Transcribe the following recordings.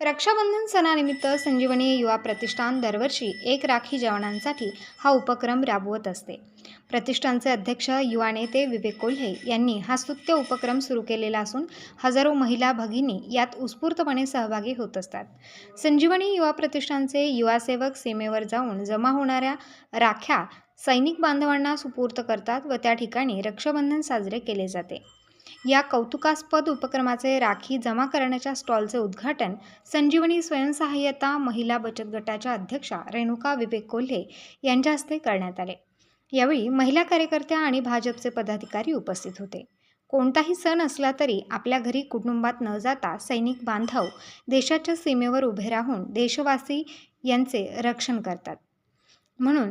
रक्षाबंधन सणानिमित्त संजीवनी युवा प्रतिष्ठान दरवर्षी एक राखी जवानांसाठी हा उपक्रम राबवत असते. प्रतिष्ठानचे अध्यक्ष युवा नेते विवेक कोल्हे यांनी हा स्तुत्य उपक्रम सुरू केलेला असून हजारो महिला भगिनी यात उत्स्फूर्तपणे सहभागी होत असतात. संजीवनी युवा प्रतिष्ठानचे युवा सेवक सीमेवर जाऊन जमा होणाऱ्या राख्या सैनिक बांधवांना सुपूर्त करतात व त्या ठिकाणी रक्षाबंधन साजरे केले जाते. या कौतुकास्पद उपक्रमाचे राखी जमा करण्याच्या स्टॉलचे उद्घाटन संजीवनी स्वयंसहाय्यता महिला बचत गटाच्या अध्यक्षा रेणुका विवेक कोल्हे यांच्या हस्ते करण्यात आले. यावेळी महिला कार्यकर्त्या आणि भाजपचे पदाधिकारी उपस्थित होते. कोणताही सण असला तरी आपल्या घरी कुटुंबात न जाता सैनिक बांधव देशाच्या सीमेवर उभे राहून देशवासी यांचे रक्षण करतात. म्हणून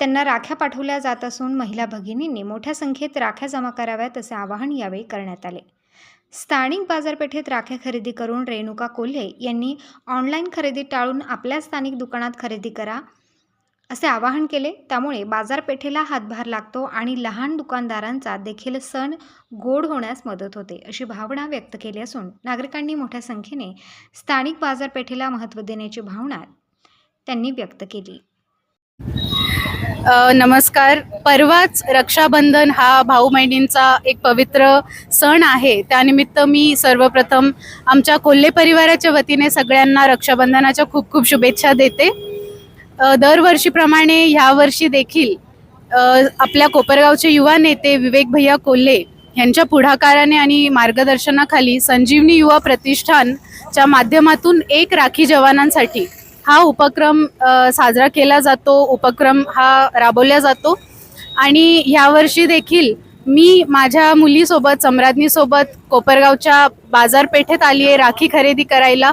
त्यांना राख्या पाठवल्या जात असून महिला भगिनींनी मोठ्या संख्येत राख्या जमा कराव्यात असे आवाहन यावेळी करण्यात आले. स्थानिक बाजारपेठेत राख्या खरेदी करून रेणुका कोल्हे यांनी ऑनलाईन खरेदी टाळून आपल्या स्थानिक दुकानात खरेदी करा असे आवाहन केले. त्यामुळे बाजारपेठेला हातभार लागतो आणि लहान दुकानदारांचा देखील सण गोड होण्यास मदत होते अशी भावना व्यक्त केली असून नागरिकांनी मोठ्या संख्येने स्थानिक बाजारपेठेला महत्त्व देण्याची भावना त्यांनी व्यक्त केली. नमस्कार. परवाच रक्षाबंधन हा भाऊ बहिणींचा एक पवित्र सण आहे. त्यानिमित्त मी सर्वप्रथम आमच्या कोल्हे परिवाराच्या वतीने सगळ्यांना रक्षाबंधनाच्या खूप खूप शुभेच्छा देते. दरवर्षीप्रमाणे ह्यावर्षी देखील आपल्या कोपरगावचे युवा नेते विवेक भैया कोल्हे यांच्या पुढाकाराने आणि मार्गदर्शनाखाली संजीवनी युवा प्रतिष्ठानच्या माध्यमातून एक राखी जवानांसाठी हा उपक्रम साजरा केला जातो. उपक्रम हा राबवला जातो. आणि ह्यावर्षी देखील मी माझ्या मुलीसोबत सम्राज्ञीसोबत कोपरगावच्या बाजारपेठेत आली आहे राखी खरेदी करायला.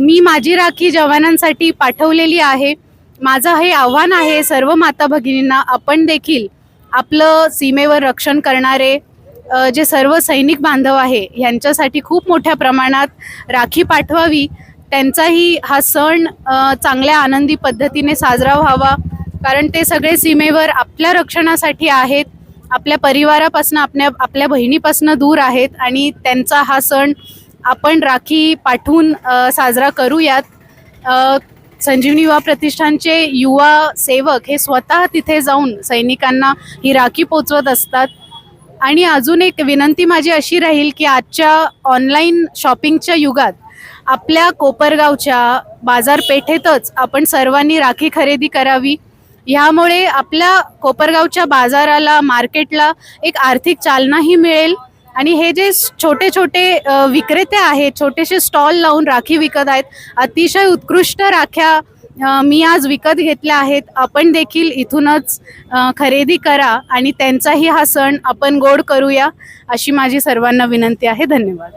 मी माझी राखी जवानांसाठी पाठवलेली आहे. माझं हे आव्हान आहे सर्व माता भगिनींना आपण देखील आपलं सीमेवर रक्षण करणारे जे सर्व सैनिक बांधव आहे यांच्यासाठी खूप मोठ्या प्रमाणात राखी पाठवावी. त्यांचाही हा सण चांगल्या आनंदी पद्धतीने साजरा व्हावा. कारण ते सगळे सीमेवर आपल्या रक्षणासाठी आहेत. आपल्या परिवारापासून आपल्या आपल्या बहिणीपासून दूर आहेत आणि त्यांचा हा सण आपण राखी पाठवून साजरा करूयात. संजीवनी युवा प्रतिष्ठानचे युवा सेवक हे स्वतः तिथे जाऊन सैनिकांना ही राखी पोचवत असतात. आणि अजून एक विनंती माझी अशी राहील की आजच्या ऑनलाईन शॉपिंगच्या युगात आपल्या कोपरगावच्या बाजारपेठेतच आपण सर्वांनी राखी खरेदी करावी. ह्यामुळे आपल्या कोपरगावच्या बाजाराला मार्केटला एक आर्थिक चालनाही मिळेल. आणि हे जे छोटे छोटे विक्रेते आहेत छोटेसे स्टॉल लावून राखी विकत आहेत अतिशय उत्कृष्ट राख्या मी आज विकत घेतल्या आहेत. आपण देखील इथूनच खरेदी करा आणि त्यांचाही हा सण आपण गोड करूया अशी माझी सर्वांना विनंती आहे. धन्यवाद.